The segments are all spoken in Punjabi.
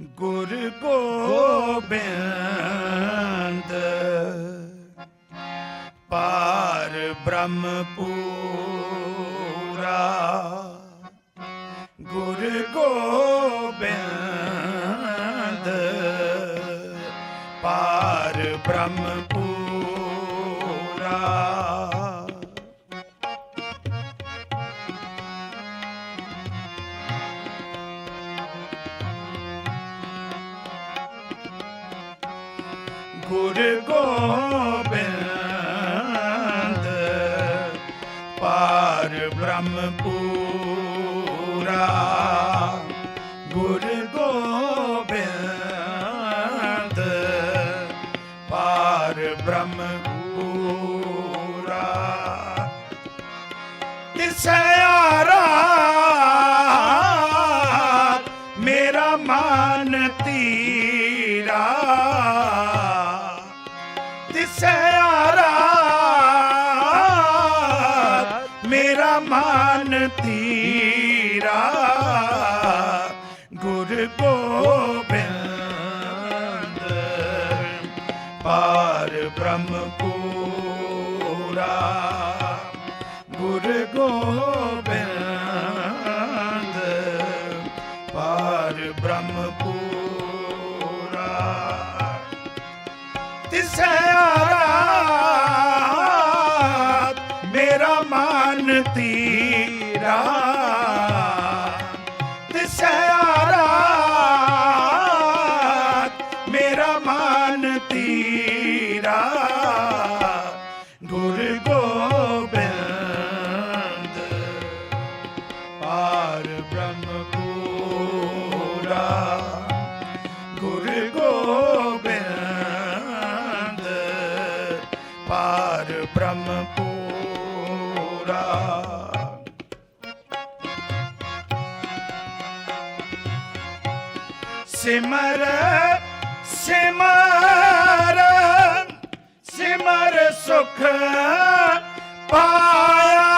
ਗੁਰ ਗੋਬਿੰਦ। ਗੁਰ ਗੋਬਿੰਦ ਪਾਰ ਬ੍ਰਹਮ ਪੂਰਾ say ਮੇਰਾ ਮਨ ਤੀਰਾ ਪੂਰਾ ਸਿਮਰ ਸਿਮਰ ਸਿਮਰ ਸੁਖ ਪਾਇਆ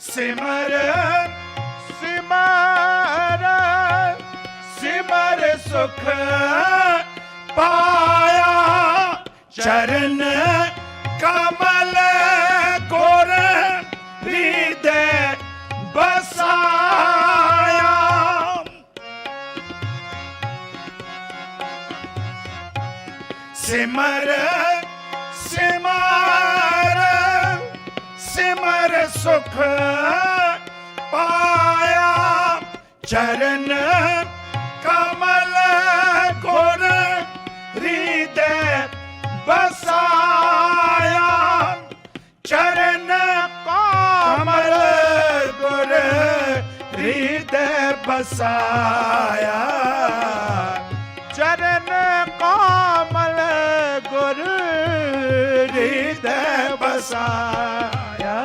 ਸਿਮਰ ਸਿਮਰ ਸਿਮਰ ਸੁਖ ਪਾਇਆ ਚਰਨ ਕਮਲ ਕੋਰ ਹਿਰਦੈ ਬਸਾਇਆ। ਸਿਮਰ ਸਿਮਰ ਸਿਮਰ ਸੁਖ ਪਾਇਆ। ਚਰਨ ਕਮਲ ਕੋਰ ਹਿਰਦੈ ਬਸਾਇਆ ਚਰਨ ਕਮਲ ਗੁਰ ਹਿਰਦੈ ਬਸਾਇਆ ਚਰਨ ਕਮਲ ਗੁਰ ਹਿਰਦੈ ਬਸਾਇਆ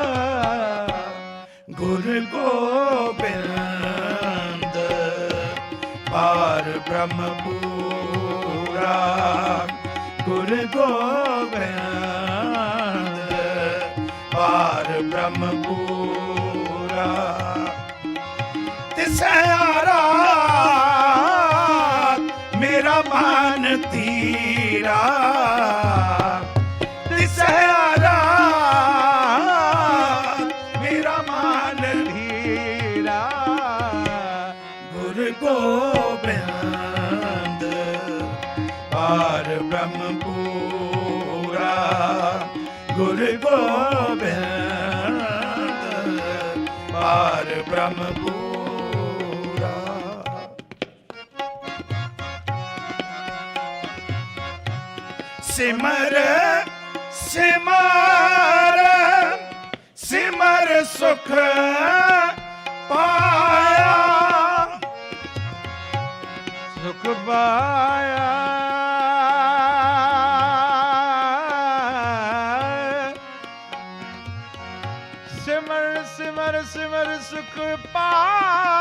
ਗੁਰ ਗੋਬਿੰਦ ਪਾਰ ਬ੍ਰਹਮ ਗੁਰ ਗੋਬਿੰਦ ਪਾਰ ਬ੍ਰਹਮ ਪੂਰਾ ਤਿਸਆਰਾ ਸਿਮਰ ਸਿਮਰ ਸਿਮਰ ਸੁਖ ਪਾਇਆ। ਸੁਖ ਪਾਇਆ। ਸਿਮਰ ਸਿਮਰ ਸਿਮਰ ਸੁਖ ਪਾਇਆ।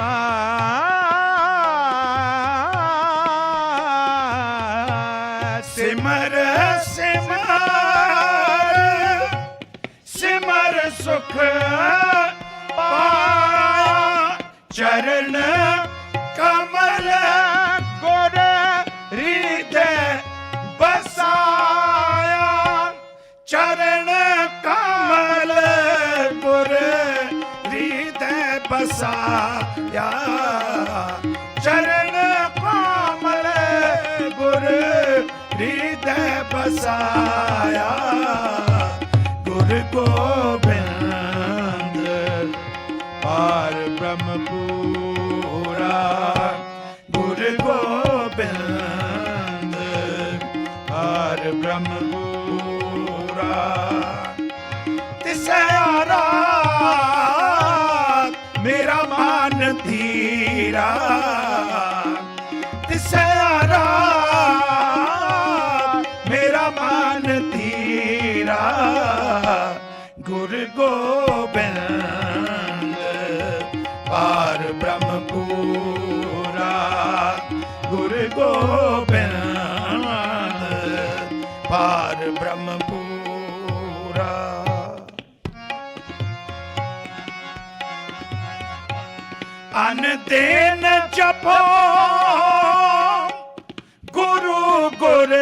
ਆ ਸਿਮਰ ਸਿਮਰ। ਸਿਮਰ ਸੁਖ ਪਾਇਆ। ਚਰਨ ਕਮਲ ਗੁਰ ਹਿਰਦੈ ਬਸਾਇਆ ਚਰਨ ਕਮਲ ਗੁਰ ਹਿਰਦੈ ਬਸਾਇਆ ਬਸਾਇਆ ਗੁਰ ਗੋਬਿੰਦ ਪਾਰ ਬ੍ਰਹਮ ਪੂਰਾ ਗੁਰ ਗੋਬਿੰਦ ਪਾਰ ਬ੍ਰਹਮ ਪੂਰਾ ਤਿਸੈ ਆਰਾਤ ਮੇਰਾ ਮਨ ਧੀਰਾ ਗੋਬਿੰਦ ਪਾਰ ਬ੍ਰਹਮ ਪੂਰਾ ਗੁਰ ਗੋਬਿੰਦ ਪਾਰ ਬ੍ਰਹਮ ਪੂਰਾ ਅਨ ਦੇਨ ਜਪੋ ਗੁਰੂ ਗੁਰ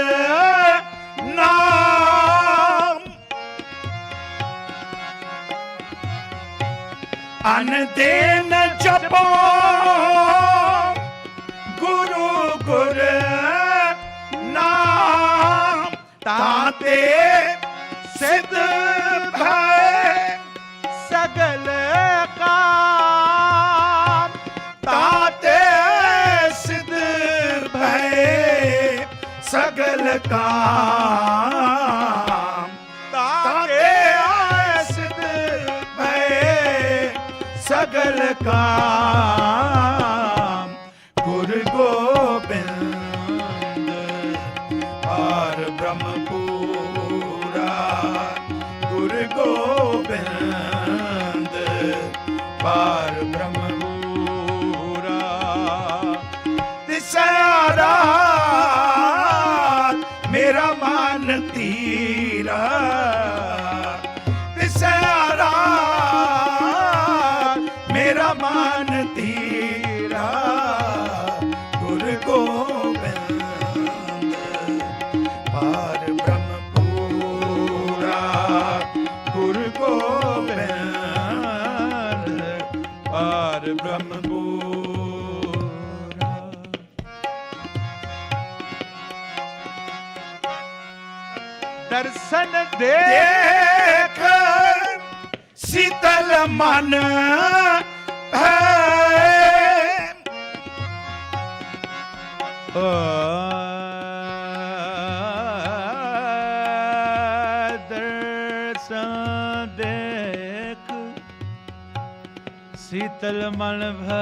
ਅਨ ਦੇਨ ਜਪੋ। ਗੁਰੂ ਗੁਰ ਨਾਮ ਤਾਤੇ ਸਿੱਧ ਭੈ ਸਗਲ ਕਾਮ ਤਾਤੇ ਸਿੱਧ ਭੈ ਸਗਲ ਕਾਮ। ਸਗਲ ਕਾਮ ਮਨ ਤੀਰਾ ਗੁਰ ਗੋਬਿੰਦ ਪਾਰ ਬ੍ਰਹਮ ਪੂਰਾ ਗੁਰ ਗੋਬਿੰਦ ਪਾਰ ਬ੍ਰਹਮ ਪੂਰਾ ਦਰਸ਼ਨ ਦੇ ਦੇਖ ਸੀਤਲ ਮਨ ਸੀਤਲ ਮਨ ਭਏ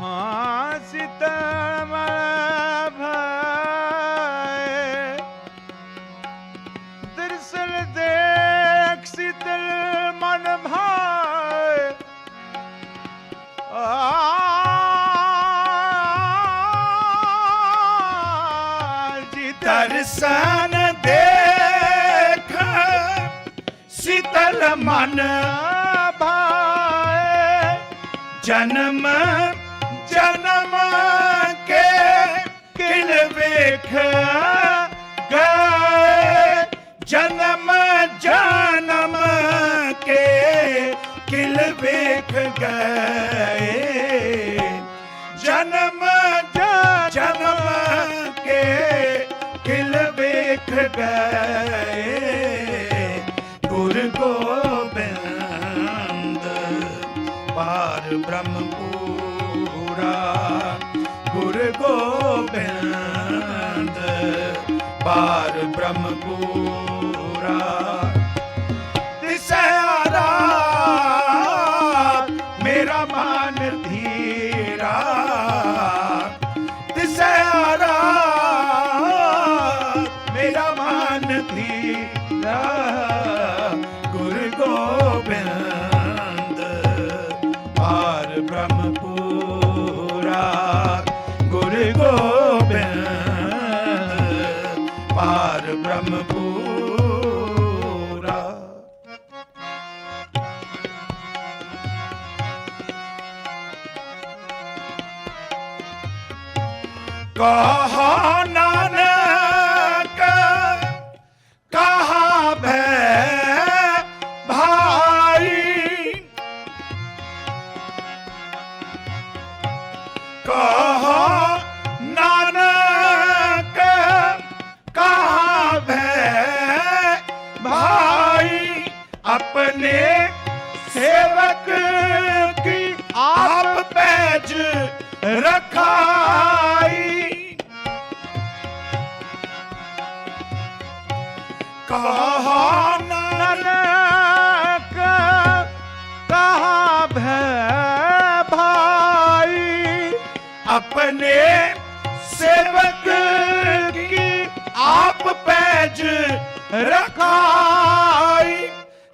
ਹਾਂ ਸੀਤਲ ਮਨ ਭਏ ਦਰਸ਼ਨ ਦੇਖ ਸੀਤਲ ਮਨ ਭਾਏ ਆ। ਜੀ ਸੀਤਲ ਮਨ ਭਾਏ। ਜਨਮ ਜਨਮ ਕੇ ਕਿਲ ਵੇਖ ਗਏ। ਜਨਮ ਜਨਮ ਕੇ ਕਿਲ ਵੇਖ ਗਏ। ਜਨਮ ਜ- ਜਨਮ ਕੇ ਕਿਲ ਵੇਖ ਗਏ। ਪਾਰ ਕਹਾ ਨਾਨਕ ਕਹਾ ਭੈ ਭਾਈ। ਆਪਣੇ ਸੇਵਕ ਕੀ ਆਪ ਪੈਜ ਰਖਾਈ?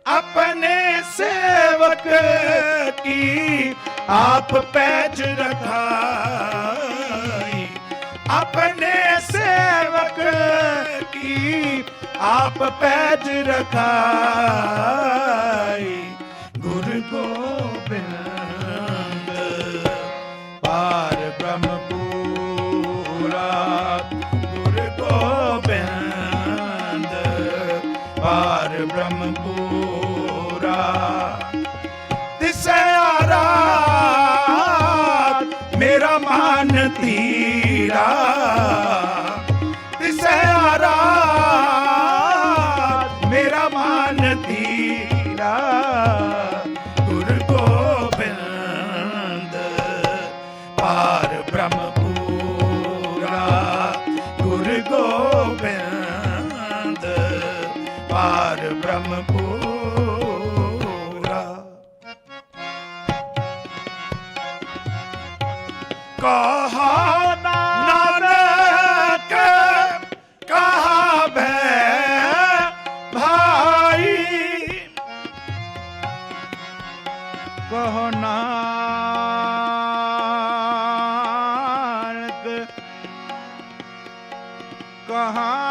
ਆਪਣੇ ਸੇਵਕ ਕੀ ਆਪ ਪੈਜ ਰਖਾਈ? ਆਪਣੇ ਆਪ ਪੈਜ ਰਖਾਈ ਕਹਾ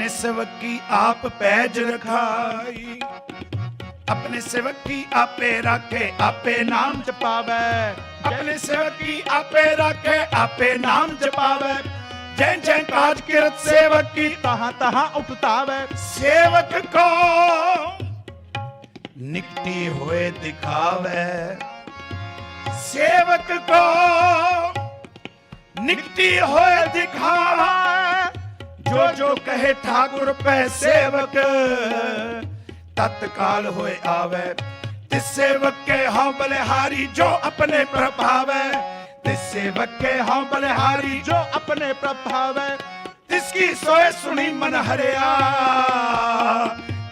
अपने सेवकी आप पैज रखाई अपने सेवकी आपे राखे आपे नाम जपावे अपने सेवकी आपे राखे आपे नाम जपावे जय जय काज किरत सेवक की तहां तहां उपतावे सेवक को निकटी हुए दिखावे सेवक को निकटी हुए दिखावे ਜੋ ਜੋ ਕਹੇ ਠਾਕੁਰ ਪੈ ਸੇਵਕ, ਤਤਕਾਲ ਹੋਏ ਆਵੇ। ਤਿਸ ਸੇਵਕ ਹਉ ਬਲਿਹਾਰੀ ਜੋ ਆਪਣੇ ਪ੍ਰਭਾਵੈ। ਤਿਸ ਸੇਵਕ ਹਉ ਬਲਿਹਾਰੀ ਜੋ ਆਪਣੇ ਪ੍ਰਭਾਵੇ। ਤਿਸ ਕੀ ਸੋਏ ਸੁਣੀ ਮਨ ਹਰਿਆ,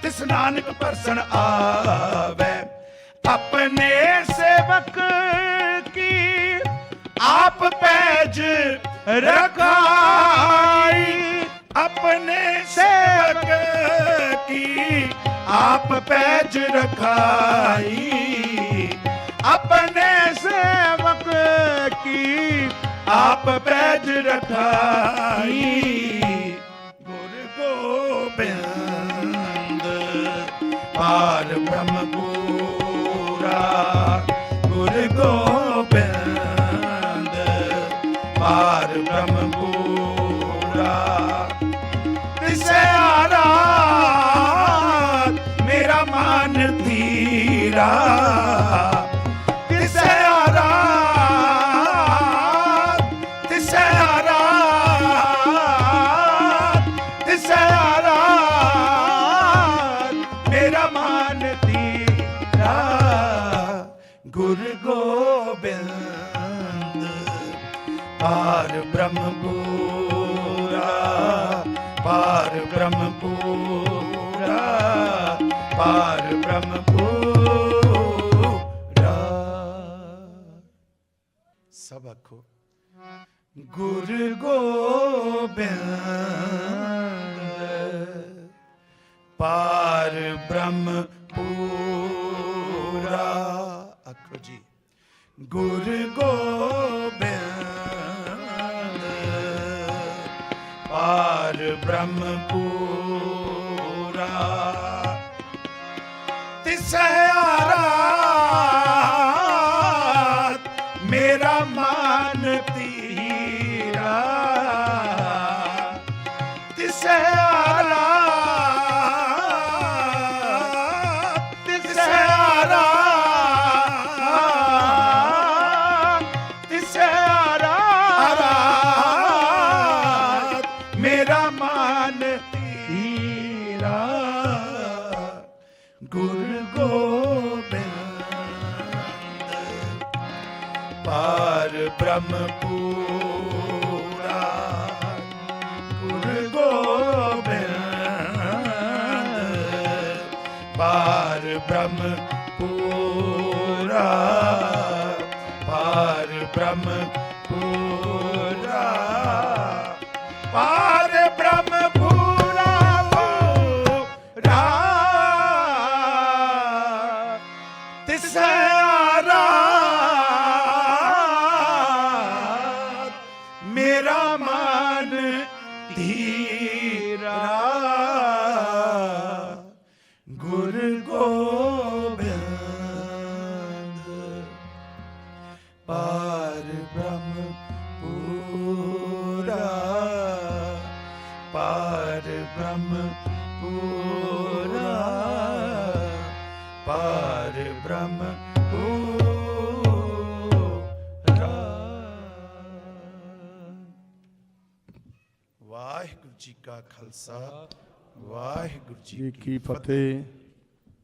ਤਿਸ ਨਾਨਕ ਪਰਸਨ ਆਵੇ। ਆਪਣੇ ਸੇਵਕ ਕੀ ਆਪ ਪੈਜ ਰਖਾਈ। ਆਪਣੇ ਸੇਵਕ ਕੀ ਆਪ ਪੈਜ ਰਖਾਈ ਆਪਣੇ ਸੇਵਕ ਕੀ ਆਪ ਪੈਜ ਰਖਾਈ ਗੁਰ ਗੋਬਿੰਦ ਪਾਰ ਬ੍ਰਹਮ ਪੂਰਾ ਧੀਰਾ ਸਭ ਆਖੋ ਗੁਰ ਗੋਬਿੰਦ, ਪਾਰ ਬ੍ਰਹਮ ਪੂਰਾ। ਆਖੋ ਜੀ। ਗੁਰ ਗੋਬਿੰਦ, ਪਾਰ ਬ੍ਰਹਮ ਪੂਰਾ। ਤਿਸਹਿਰਾ said. ਬ੍ਰਹਮ ਪੂਰਾ ਪਾਰ ਬ੍ਰਹਮ ਜੀ ਕੀ ਫਤਿਹ।